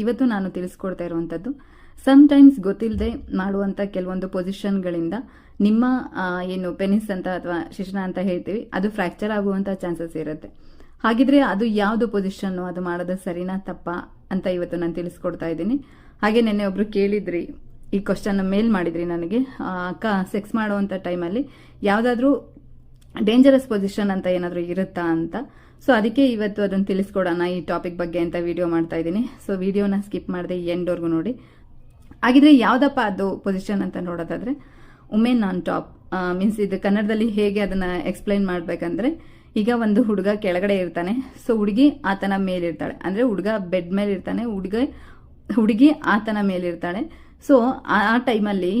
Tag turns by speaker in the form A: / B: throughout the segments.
A: ಇವತ್ತು ನಾನು ತಿಳಿಸ್ಕೊಡ್ತಾ ಇರುವಂಥದ್ದು. ಸಮ್ಟೈಮ್ಸ್ ಗೊತ್ತಿಲ್ಲದೆ ಮಾಡುವಂಥ ಕೆಲವೊಂದು ಪೊಸಿಷನ್ಗಳಿಂದ ನಿಮ್ಮ ಏನು ಪೆನಿಸ್ ಅಂತ ಅಥವಾ ಶಿಶನ ಅಂತ ಹೇಳ್ತೀವಿ, ಅದು ಫ್ರ್ಯಾಕ್ಚರ್ ಆಗುವಂಥ ಚಾನ್ಸಸ್ ಇರುತ್ತೆ. ಹಾಗಿದ್ರೆ ಅದು ಯಾವುದು ಪೊಸಿಷನ್ನು ಅದು ಮಾಡೋದು ಸರಿನಾ ತಪ್ಪಾ ಅಂತ ಇವತ್ತು ನಾನು ತಿಳಿಸ್ಕೊಡ್ತಾ ಇದ್ದೀನಿ. ಹಾಗೆ ನೆನ್ನೆ ಒಬ್ರು ಕೇಳಿದ್ರಿ, ಈ ಕ್ವಶನ್ ಮೇಲ್ ಮಾಡಿದ್ರಿ ನನಗೆ. ಅಕ್ಕ ಸೆಕ್ಸ್ ಮಾಡುವಂಥ ಟೈಮಲ್ಲಿ ಯಾವುದಾದ್ರೂ ಡೇಂಜರಸ್ ಪೊಸಿಷನ್ ಅಂತ ಏನಾದರೂ ಇರುತ್ತಾ ಅಂತ? ಸೊ ಅದಕ್ಕೆ ಇವತ್ತು ಅದನ್ನು ತಿಳಿಸ್ಕೊಡೋಣ ಈ ಟಾಪಿಕ್ ಬಗ್ಗೆ ಅಂತ ವಿಡಿಯೋ ಮಾಡ್ತಾ ಇದ್ದೀನಿ. ಸೊ ವಿಡಿಯೋನ ಸ್ಕಿಪ್ ಮಾಡದೆ ಎಂಡ್ವರೆಗೂ ನೋಡಿ. ಹಾಗಿದ್ರೆ ಯಾವ್ದಪ್ಪ ಅದು ಪೊಸಿಷನ್ ಅಂತ ನೋಡೋದಾದ್ರೆ ಉಮೆನ್ ಆನ್ ಟಾಪ್ ಮೀನ್ಸ್ ಇದು ಕನ್ನಡದಲ್ಲಿ ಹೇಗೆ ಅದನ್ನ ಎಕ್ಸ್ಪ್ಲೈನ್ ಮಾಡ್ಬೇಕಂದ್ರೆ, ಈಗ ಒಂದು ಹುಡುಗ ಕೆಳಗಡೆ ಇರ್ತಾನೆ. ಸೊ ಹುಡುಗಿ ಆತನ ಮೇಲಿರ್ತಾಳೆ ಅಂದ್ರೆ ಹುಡುಗ ಬೆಡ್ ಮೇಲೆ ಇರ್ತಾನೆ, ಹುಡುಗ, ಹುಡುಗಿ ಆತನ ಮೇಲಿರ್ತಾಳೆ ಸೊ ಆ ಟೈಮಲ್ಲಿ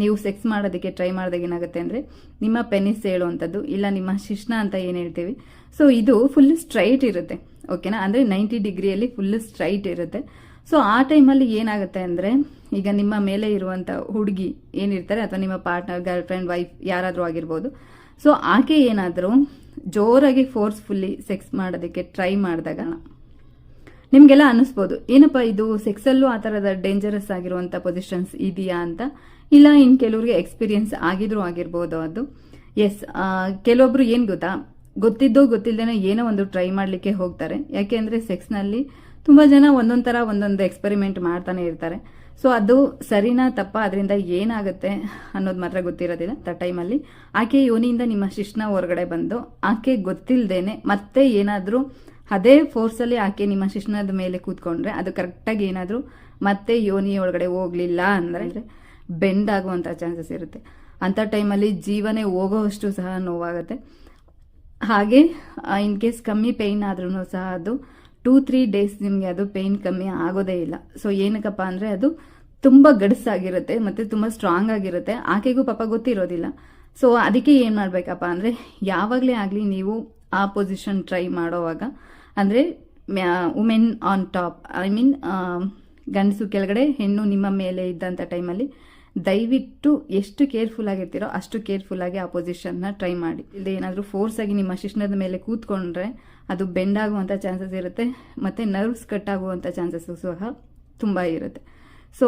A: ನೀವು ಸೆಕ್ಸ್ ಮಾಡೋದಕ್ಕೆ ಟ್ರೈ ಮಾಡಿದಾಗ ಏನಾಗುತ್ತೆ ಅಂದರೆ ನಿಮ್ಮ ಪೆನಿಸ್ ಹೇಳುವಂಥದ್ದು ಇಲ್ಲ ನಿಮ್ಮ ಶಿಷ್ಣ ಅಂತ ಏನು ಹೇಳ್ತೀವಿ. ಸೊ ಇದು ಫುಲ್ ಸ್ಟ್ರೈಟ್ ಇರುತ್ತೆ ಓಕೆನಾ ಅಂದರೆ ನೈಂಟಿ ಡಿಗ್ರಿಯಲ್ಲಿ ಫುಲ್ ಸ್ಟ್ರೈಟ್ ಇರುತ್ತೆ. ಸೊ ಆ ಟೈಮಲ್ಲಿ ಏನಾಗುತ್ತೆ ಅಂದರೆ, ಈಗ ನಿಮ್ಮ ಮೇಲೆ ಇರುವಂಥ ಹುಡುಗಿ ಏನಿರ್ತಾರೆ, ಅಥವಾ ನಿಮ್ಮ ಪಾರ್ಟ್ನರ್ ಗರ್ಲ್ ಫ್ರೆಂಡ್ ವೈಫ್ ಯಾರಾದರೂ ಆಗಿರ್ಬೋದು. ಸೊ ಆಕೆ ಏನಾದರೂ ಜೋರಾಗಿ ಫೋರ್ಸ್ಫುಲ್ಲಿ ಸೆಕ್ಸ್ ಮಾಡೋದಕ್ಕೆ ಟ್ರೈ ಮಾಡಿದಾಗ ನಿಮ್ಗೆಲ್ಲ ಅನಿಸ್ಬೋದು, ಏನಪ್ಪ ಇದು ಸೆಕ್ಸಲ್ಲೂ ಆ ಥರದ ಡೇಂಜರಸ್ ಆಗಿರುವಂಥ ಪೊಸಿಷನ್ಸ್ ಇದೆಯಾ ಅಂತ? ಇಲ್ಲ, ಇನ್ ಕೆಲವ್ರಿಗೆ ಎಕ್ಸ್ಪೀರಿಯನ್ಸ್ ಆಗಿದ್ರು ಆಗಿರ್ಬೋದು ಅದು. ಎಸ್ ಕೆಲವೊಬ್ರು ಏನು ಗೊತ್ತಾ? ಗೊತ್ತಿದ್ದೋ ಗೊತ್ತಿಲ್ಲದೇನೋ ಏನೋ ಒಂದು ಟ್ರೈ ಮಾಡ್ಲಿಕ್ಕೆ ಹೋಗ್ತಾರೆ. ಯಾಕೆಂದ್ರೆ ಸೆಕ್ಸ್ನಲ್ಲಿ ತುಂಬಾ ಜನ ಒಂದೊಂದ್ ಥರ ಒಂದೊಂದು ಎಕ್ಸ್ಪೆರಿಮೆಂಟ್ ಮಾಡ್ತಾನೆ ಇರ್ತಾರೆ. ಸೊ ಅದು ಸರಿನಾ ತಪ್ಪ? ಅದರಿಂದ ಏನಾಗುತ್ತೆ ಅನ್ನೋದು ಮಾತ್ರ ಗೊತ್ತಿರೋದಿಲ್ಲ ತ ಟೈಮಲ್ಲಿ. ಆಕೆ ಯೋನಿಯಿಂದ ನಿಮ್ಮ ಶಿಶ್ನ ಹೊರಗಡೆ ಬಂದು, ಆಕೆ ಗೊತ್ತಿಲ್ಲದೇನೆ ಮತ್ತೆ ಏನಾದರೂ ಅದೇ ಫೋರ್ಸಲ್ಲಿ ಆಕೆ ನಿಮ್ಮ ಶಿಶ್ನದ ಮೇಲೆ ಕೂತ್ಕೊಂಡ್ರೆ ಅದು ಕರೆಕ್ಟಾಗಿ ಏನಾದರೂ ಮತ್ತೆ ಯೋನಿ ಒಳಗಡೆ ಹೋಗ್ಲಿಲ್ಲ ಅಂದ್ರೆ ಬೆಂಡ್ ಆಗುವಂಥ ಚಾನ್ಸಸ್ ಇರುತ್ತೆ ಅಂಥ ಟೈಮಲ್ಲಿ ಜೀವನೇ ಹೋಗೋವಷ್ಟು ಸಹ ನೋವಾಗುತ್ತೆ. ಹಾಗೆ ಇನ್ ಕೇಸ್ ಕಮ್ಮಿ ಪೇಯ್ನ್ ಆದ್ರೂ ಸಹ ಅದು ಟೂ ತ್ರೀ ಡೇಸ್ ನಿಮಗೆ ಅದು ಪೇಯ್ನ್ ಕಮ್ಮಿ ಆಗೋದೇ ಇಲ್ಲ. ಸೊ ಏನಕ್ಕಪ್ಪ ಅಂದರೆ ಅದು ತುಂಬ ಗಡಸಾಗಿರುತ್ತೆ ಮತ್ತು ತುಂಬ ಸ್ಟ್ರಾಂಗ್ ಆಗಿರುತ್ತೆ. ಆಕೆಗೂ ಪಾಪ ಗೊತ್ತಿರೋದಿಲ್ಲ. ಸೊ ಅದಕ್ಕೆ ಏನು ಮಾಡಬೇಕಪ್ಪ ಅಂದರೆ ಯಾವಾಗಲೇ ಆಗಲಿ ನೀವು ಆ ಪೊಸಿಷನ್ ಟ್ರೈ ಮಾಡೋವಾಗ ಅಂದರೆ women on top I mean ಗಂಡಸು ಕೆಳಗಡೆ, ಹೆಣ್ಣು ನಿಮ್ಮ ಮೇಲೆ ಇದ್ದಂಥ ಟೈಮಲ್ಲಿ ದಯವಿಟ್ಟು ಎಷ್ಟು ಕೇರ್ಫುಲ್ ಆಗಿರ್ತೀರೋ ಅಷ್ಟು ಕೇರ್ಫುಲ್ ಆಗಿ ಆ ಪೊಸಿಷನ್ನ ಟ್ರೈ ಮಾಡಿ. ಇಲ್ಲದೆ ಏನಾದರೂ ಫೋರ್ಸ್ ಆಗಿ ನಿಮ್ಮ ಶಿಶ್ನದ ಮೇಲೆ ಕೂತ್ಕೊಂಡ್ರೆ ಅದು ಬೆಂಡ್ ಆಗುವಂಥ ಚಾನ್ಸಸ್ ಇರುತ್ತೆ, ಮತ್ತು ನರ್ವ್ಸ್ ಕಟ್ ಆಗುವಂಥ ಚಾನ್ಸಸ್ ಸಹ ತುಂಬ ಇರುತ್ತೆ. ಸೊ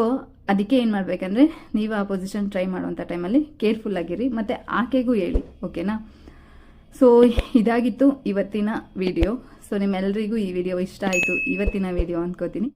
A: ಅದಕ್ಕೆ ಏನು ಮಾಡಬೇಕಂದ್ರೆ, ನೀವು ಆ ಪೊಸಿಷನ್ ಟ್ರೈ ಮಾಡುವಂಥ ಟೈಮಲ್ಲಿ ಕೇರ್ಫುಲ್ ಆಗಿರಿ, ಮತ್ತು ಆಕೆಗೂ ಹೇಳಿ ಓಕೆನಾ ಸೊ ಇದಾಗಿತ್ತು ಇವತ್ತಿನ ವಿಡಿಯೋ ಸೊ ನಿಮ್ಮೆಲ್ಲರಿಗೂ ಈ ವಿಡಿಯೋ ಇಷ್ಟ ಆಯಿತು. ಇವತ್ತಿನ ವಿಡಿಯೋ ಅಂದ್ಕೋತೀನಿ